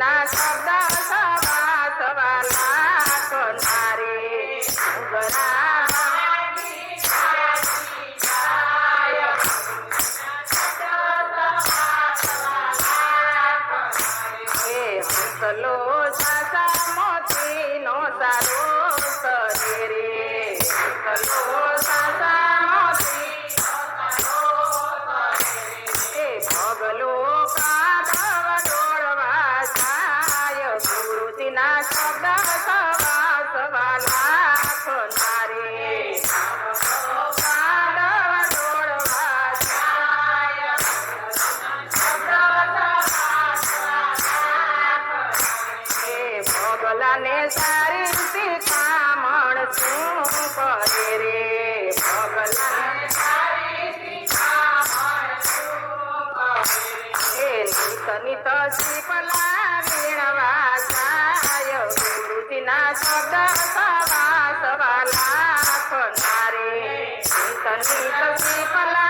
na sabda sa તને સારી રીતે કામણ છું કરે રે નિત શિપલા વીણવા સાય ગુરુજીના શબ્દ સવા સવા લાખ નિત શિપલા